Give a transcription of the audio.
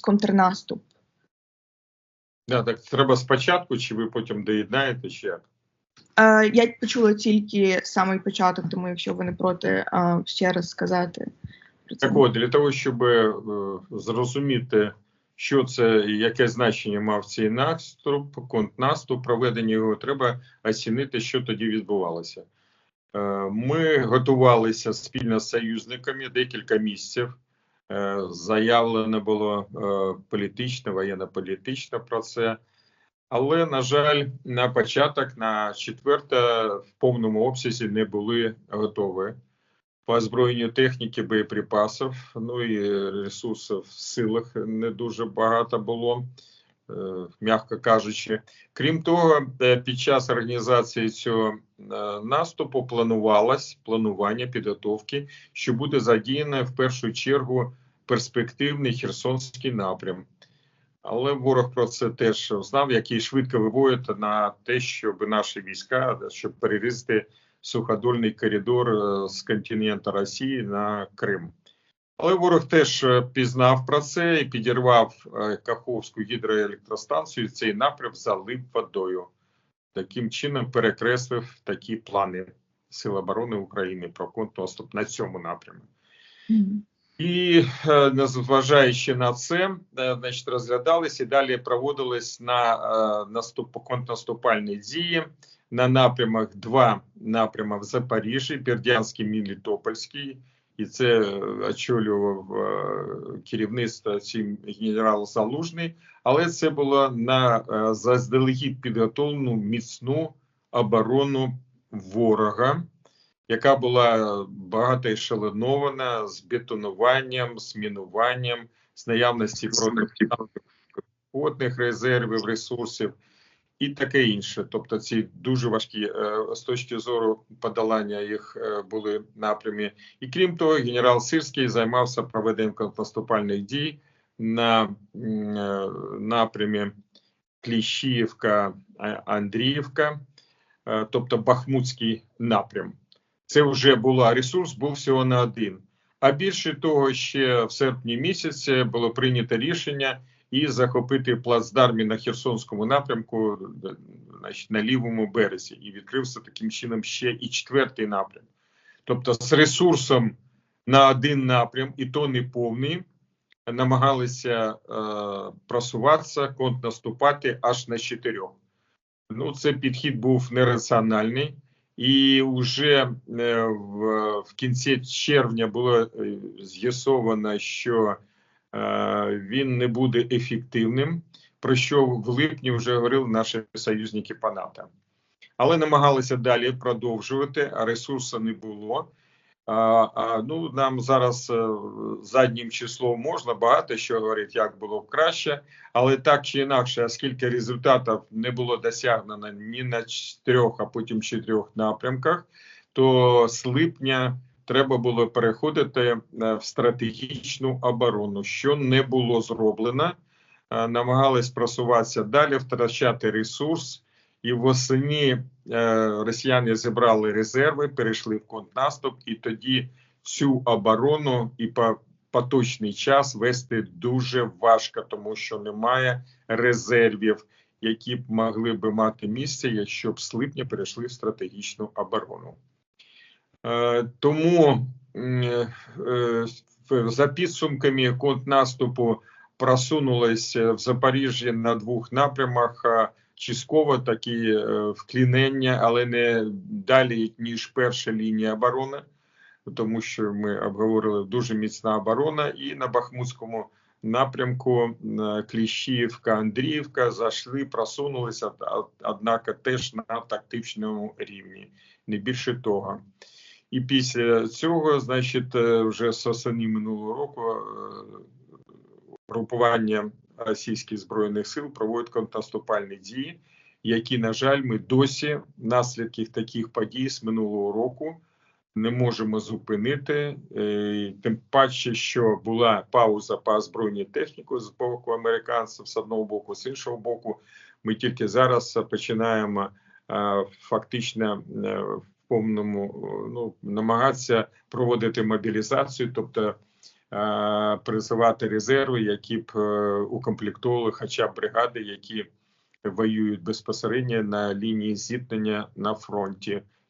контрнаступ. Да, так треба спочатку, чи ви потім доєднаєте чи як? Е, Я почула тільки самий початок, тому якщо ви не проти ще раз сказати про це. Так от, для того, щоб е, зрозуміти, що це і яке значення мав цей наступ, контрнаступ, проведення його, треба оцінити, що тоді відбувалося. Е, Ми готувалися спільно з союзниками декілька місяців. Е, Заявлено було е, політично, воєнно-політично про це. Але, на жаль, на початок, на четверте, в повному обсязі не були готові по озброєнню техніки, боєприпасів, ну і ресурсів в силах не дуже багато було, е, м'яко кажучи. Крім того, під час організації цього наступу планувалось планування підготовки, що буде задіяне в першу чергу перспективний Херсонський напрям. Але ворог про це теж знав, який швидко виводить на те, щоб наші війська щоб перерізати суходольний коридор е, з континенту Росії на Крим. Але ворог теж е, пізнав про це і підірвав е, Каховську гідроелектростанцію. Цей напрям залив водою. Таким чином перекреслив такі плани Сил оборони України про контрнаступ на цьому напрямі. І незважаючи на це, е, значить, розглядались і далі проводились на е, наступ контрнаступальні дії на напрямах два напрями в Запоріжжі, Бердянський, Мелітопольський, і це очолював керівництво цим генерал Залужний. Але це було на е, заздалегідь підготовлену міцну оборону ворога яка була багато ешелонована з бетонуванням, з мінуванням, з наявності протипіхотних резервів, ресурсів і таке інше. Тобто, ці дуже важкі е, з точки зору подолання їх е, були напрямі. І крім того, генерал Сирський займався проведенням контрнаступальних дій на е, напрямі Кліщіївка, Андріївка, тобто Бахмутський напрям це вже була ресурс, був всього на один. А більше того, ще в серпні місяці було прийнято рішення і захопити плацдармі на Херсонському напрямку, значить, на лівому березі, і відкрився таким чином ще і четвертий напрям. Тобто, з ресурсом на один напрям, і то не повний, намагалися е, просуватися, контрнаступати аж на чотирьох. Ну, це підхід був нераціональний. І вже е, в, в кінці червня було е, з'ясовано, що е, він не буде ефективним, про що в липні вже говорили наші союзники по НАТО. Але намагалися далі продовжувати, а ресурсу не було. А, ну нам зараз е, заднім числом можна багато що говорити, як було б краще, але так чи інакше, оскільки результатів не було досягнено ні на трьох, а потім чотирьох напрямках, то з липня треба було переходити е, в стратегічну оборону, що не було зроблено. Е, Намагались просуватися далі, втрачати ресурс. І восені росіяни зібрали резерви, перейшли в контрнаступ, і тоді цю оборону і по поточний час вести дуже важко, тому що немає резервів, які б могли би мати місце, якщо б з липня перейшли в стратегічну оборону. Е, тому е, за підсумками контрнаступу просунулися в Запоріжжі на двох напрямах. Частково такі е, вклінення, але не далі, ніж перша лінія оборони, тому що ми обговорили дуже міцна оборона, і на Бахмутському напрямку е, Кліщіївка, Андріївка зайшли, просунулися, однак теж на тактичному рівні, не більше того. І після цього, значить, е, вже з осені минулого року групування російських збройних сил проводять контрнаступальні дії, які, на жаль, ми досі наслідків таких подій з минулого року не можемо зупинити. Е, Тим паче, що була пауза по озброєній техніку з боку американців з одного боку, з іншого боку, ми тільки зараз починаємо е, фактично е, в повному ну намагатися проводити мобілізацію, тобто призивати резерви, які б укомплектували хоча б бригади, які воюють безпосередньо на лінії зіткнення на фронті.